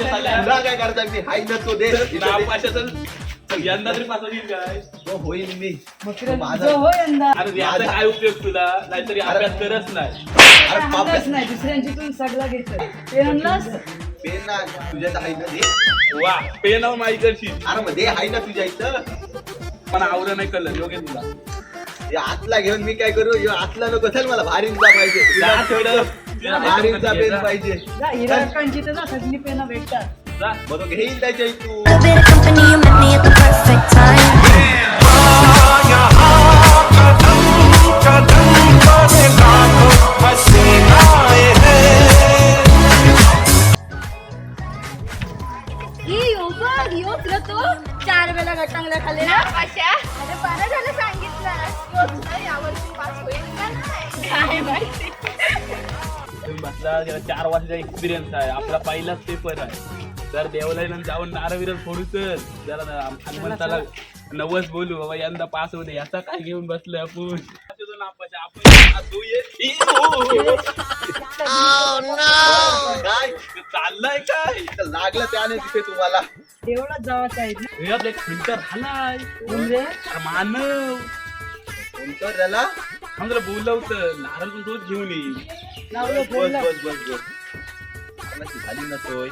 तुला काय करता मी हाय ना तो दे तर यंदा तरी पास होईल काय होईल मी माझा- हो यंदा अरे याचा काय उपयोग तुला नाहीतरी अभ्यास करत नाही अरे अंदाज नाही दुसऱ्यांची तू. सगळा घेतोय ते म्हणलास पेन ना तुझ्यात आहे ना दे वा पेन माही करशील अरे मग दे आहे ना तुझ्या इथं पण आवडं नाही कळलं योग्य तुला आतला घेऊन मी काय करू ह्यो आतला नको. चल मला भारींचा पाहिजे जा तुला थोडं. भारींचा पेन जा. पाहिजे जा हिराकांची तर जा सगळी पेना भेटतात जा. मग तो घेईल त्याच्या इथून A bit of company, you met me at the perfect time. ई यो बघ यो तुला तो चार वेळा गटांगला खाल्ले ना कशा अरे बरं झालं सांगितलं यावर्षी पास होईल का नाही काय माहिती गेला चार वर्षाचा एक्सपिरियन्स आहे. आपला पहिलाच पेपर आहे. तर देवलाईनं जाऊन नारविरल फोडू तर जरा हनुमंताला नवस बोलू बाबा यंदा पास दे. याचा काय घेऊन बसलोय आपण? चाललंय काय? लागलं त्याने तिथे तुम्हाला. तेवढाच जावाचा आहे. आपलं एक फिल्टर हालाय म्हणजे? मानव. कोणतं त्याला आम्हाला बोलवतं नारळ तोच घेऊन येईल लावलं बस बस बस बस. आम्हाला झाली ना सोय?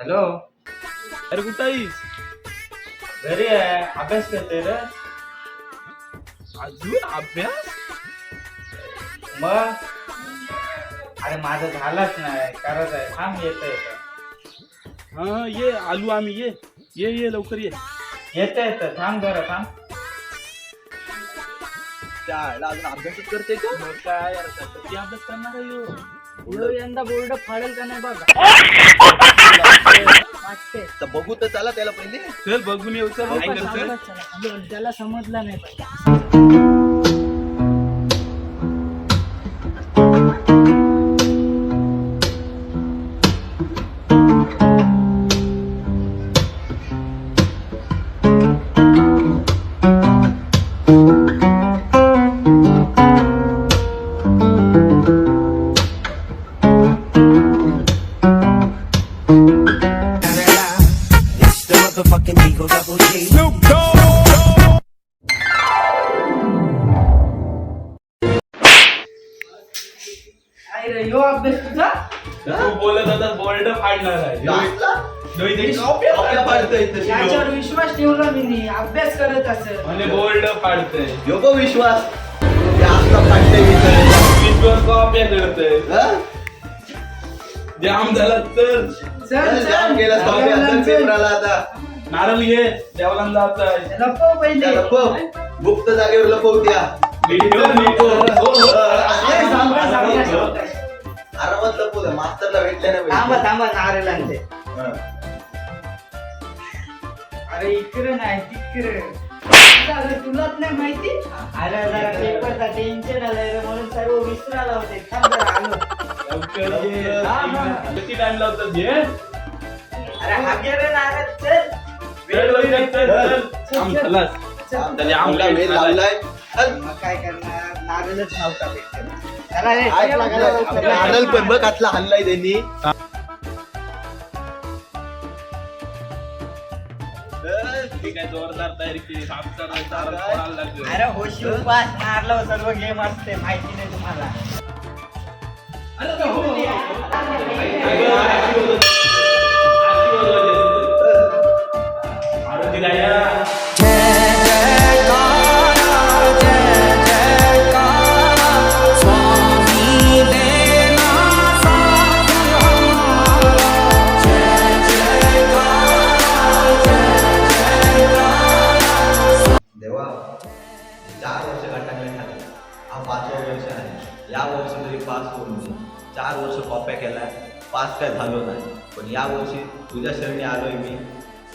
हॅलो? अरे कुठं आहेस? घरी आहे. अभ्यास करते रे. अजून अभ्यास? मग? अरे माझं झालंच नाही. करत आहे. थांब येत येत हा ये आलू आम्ही ये. ये ये लवकर ये. येत येत. थांब जरा थांब. अजून अभ्यासच करते का? मग काय यार आता किती अभ्यास करणार आहे ह्यो? यो यंदा बोर्ड फाडेल का नाही बघा. वाटते तर बघू तर चला त्याला पहिले. चल बघून येऊ चल काय करतोय? त्याला समजलं नाही पाहिजे. बोर्ड फाडतोय ह्यो विश्वास. ते असला फाटतंय इथं. विश्वास कॉप्या करतोय हा? जाम झाला तर. चल जाम गेला असेल चल. पेपराला आता. नारळ घे देवाला जायचंय लपव पहिले. लपव. गुप्त जागेवर लपव त्या व्हिडिओ व्हिडिओ हो, हो. अरे, सांभाळ, सांभाळ. आरामात लपव मास्तरला ना थांबा थांबा हा. अरे इकडे नाही तिकडे. तुलाच नाही माहिती? अरे जरा पेपरचा टेन्शन आलंय रे म्हणून सर्व विसरायला होते. थांब जरा आलो. लवकर ये. किती टाइम लावतात ये अरे घे रे नारळ चल. चल, लवकर, चल, चल. जाम झालास. आमचा जाम आपला late वेळ झालाय. लावलाय चल. मग काय करणार? नारळच नव्हता भेटत. चला रे चल, पण बघ आतला हल्लाय त्यांनी. जोरदार तयारी केली. सापचा नाही, लागलं. अरे होशी उपास मारलं सर्व गेम असते माहिती नाही तुम्हाला. आरती राया. पास काय झालो नाही. पण यावर्षी तुझ्या शरणी आलो आहे मी.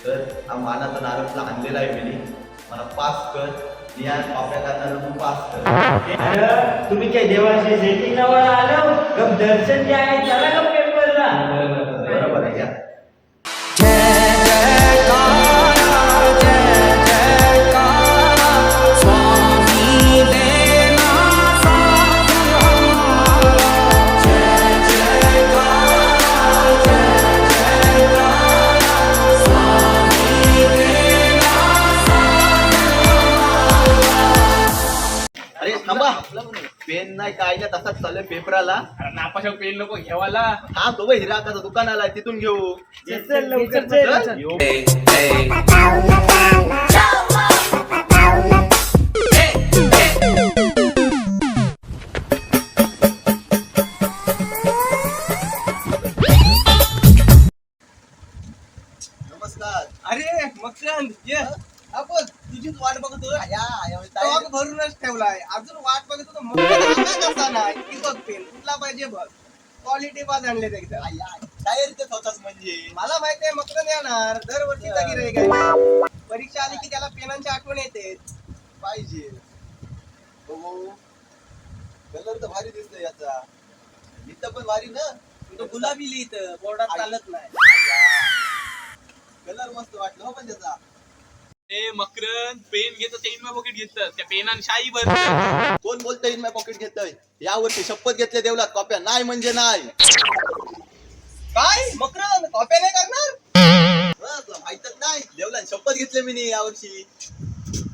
तर हा मानाचा नारळ आणलेला आहे मी. मला पास कर. मी या कॉप्या करताना तू पास कर. तुम्ही काय देवाशी शेती नावाला आलो दर्शन जे आहे त्याला नाही काय नाही तसाच चालू पेपराला. नापाशा पेन नको घेवाला. हा तो बघ हिराकाचा दुकान आलाय तिथून घेऊ. चल लवकर चल चल. बाज आणले म्हणजे. मला माहिती आहे मकरंद येणार दरवर्षीचा गिराईक आहे परीक्षा आली की त्याला पेनांची आठवण येते. पाहिजे. हो कलर तर भारी दिसतोय याचा. इथं पण भारी ना? तो गुलाबी लिहित बोर्डात चालत नाही. कलर मस्त वाटलं हो पण त्याचा. ए मकरन पेन घेत ते इन पॉकेट घेतात त्या पेनाने शाई भरत कोण बोलतोय इन माय पॉकेट घेतोय? या वर्षी शपथ घेतल्या देवलात कॉप्या. नाही म्हणजे नाही. काय? मकरंद? कॉप्या नाही करणार? हं, तुला माहितच नाही. देवला शपथ घेतली मी या वर्षी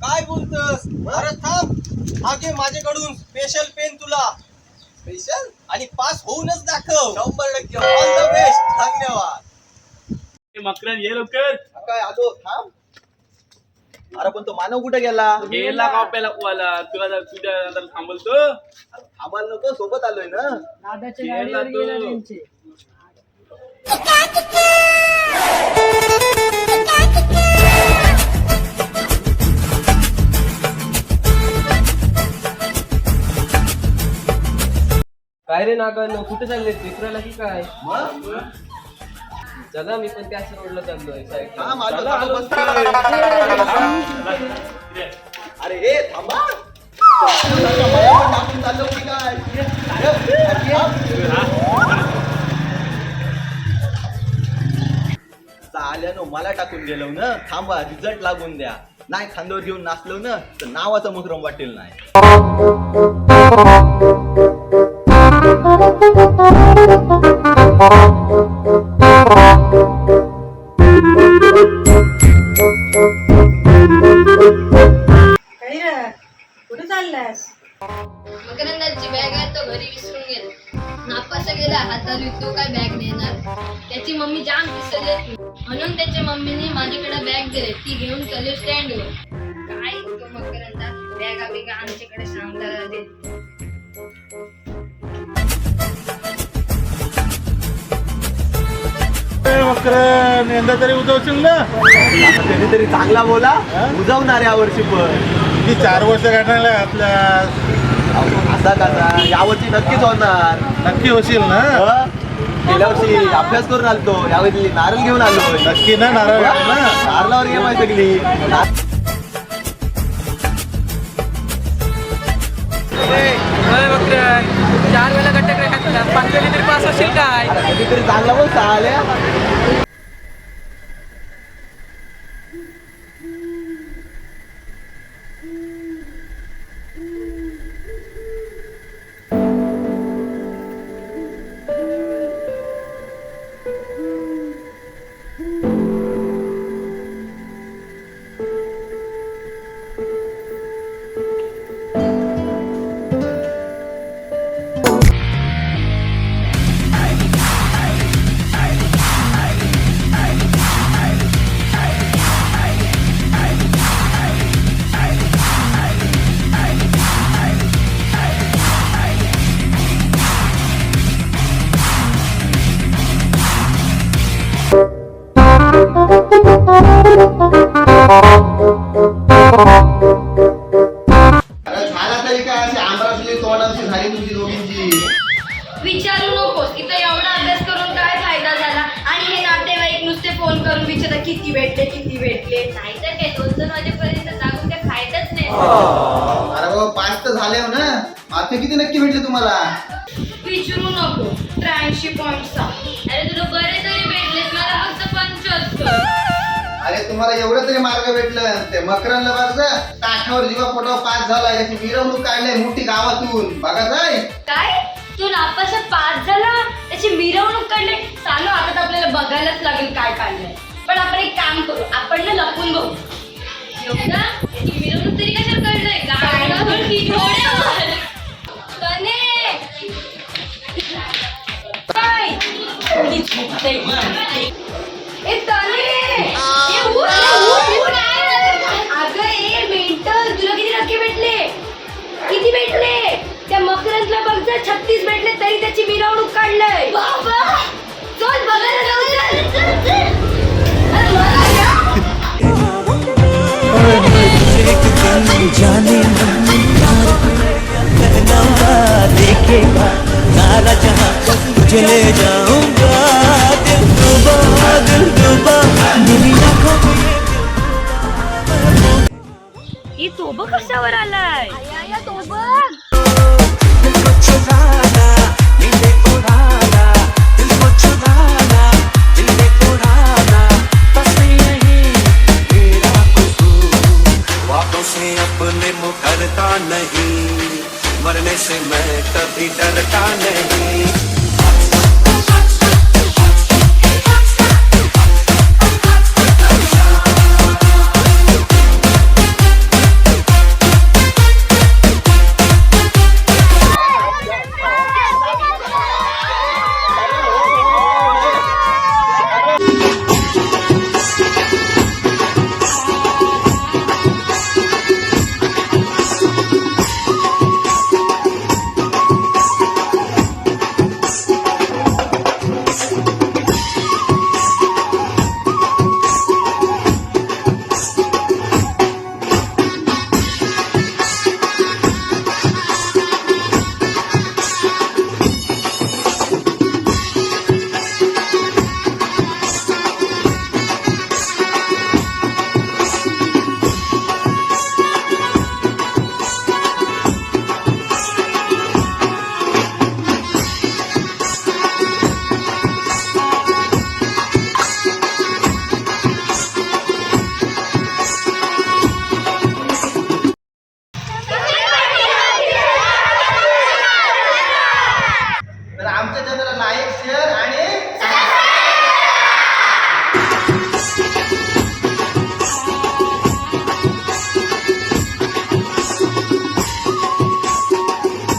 काय बोलतोस? अरे थांब. घे माझ्याकडून स्पेशल पेन तुला. स्पेशल आणि पास होऊनच दाखव. शंभर टक्के. ऑल द बेस्ट धन्यवाद. मकरन ये लवकर. काय आलो? थांब. अरे पण तो मानव कुठे गेला? गेला कॉप्याला वाला तुला जर तुझ्या नंतर थांबवतो आम्हाला नको सोबत आलोय ना. दादाच्या गेला गाडीवर तो. गेला त्यांचे. काय रे नागन कुठे चालले पेपराला की काय? मग? चला मी पण त्याच रोडला चाललोय चला, आलो. बसतोय. अरे हे थांबा. मला पण टाकून चाललो की काय चाल्यानो मला टाकून गेलो ना. थांबा रिझल्ट लागून द्या. नाही खांद्यावर घेऊन नाचलो ना तर नावाचा मुकरम वाटेल नाही. पिसले म्हणून त्याच्या मम्मीने माझ्याकडे बॅग दिली. ती घेऊन चले स्टँडवर काय तो मकरंदा बॅगा बिगा आमच्याकडे सांगता देत यंदा तरी उजवशील ना? कधीतरी चांगला बोला. उजवणार या वर्षी पण. ती चार वर्ष काढायला आपल्या असा कसा यावर्षी नक्कीच होणार. नक्की होशील ना? गेल्या वर्षी अभ्यास करून आलतो. यावर्षी नारळ घेऊन आलो. नक्की ना नारळ. नारळावर गेम आहे सगळी. चार वेळा गट्टे पाच वेळी तरी पास असेल काय? कधीतरी चांगला बोल चाल्या आंबराची तोंडाची झाली तुमची दोघींची. विचारू नकोस. इथं एवढा अभ्यास करून काय फायदा झाला? आणि हे नातेवाईक नुसते फोन करून विचारतात किती भेटले किती भेटले? नाही तर काय दोन दोन वाजेपर्यंत जागून काय फायदाच नाही. अरे बाबा पाच तर झाले हो ना? मार्क किती नक्की भेटले तुम्हाला? विचारू नको. त्र्याऐंशी पॉईंट सहा. अरे तुला बरे तरी भेटलेत मला फक्त पंच्याहत्तर अरे तुम्हाला एवढं तरी मार्ग भेटलं. ते मकरांना बघ काठावर जीवा फोटो पास झाला. याची मिरवणूक काढलाय मोठी गावातून. बघा काय काय? तू नापासा पास झाला? त्याची मिरवणूक काढली? चालू आता आपल्याला बघायलाच लागेल काय काढलंय. पण आपण एक काम करू. आपण ना लपून बघू. मिरवणूक तरी कशा काढलंय? काय तने. भेटले. त्या मकरंदला बघ जर छत्तीस भेटले तरी त्याची मिरवणूक काढलंय. बाबा! चल बघायला जाऊ चल से मैं कभी डरता नहीं।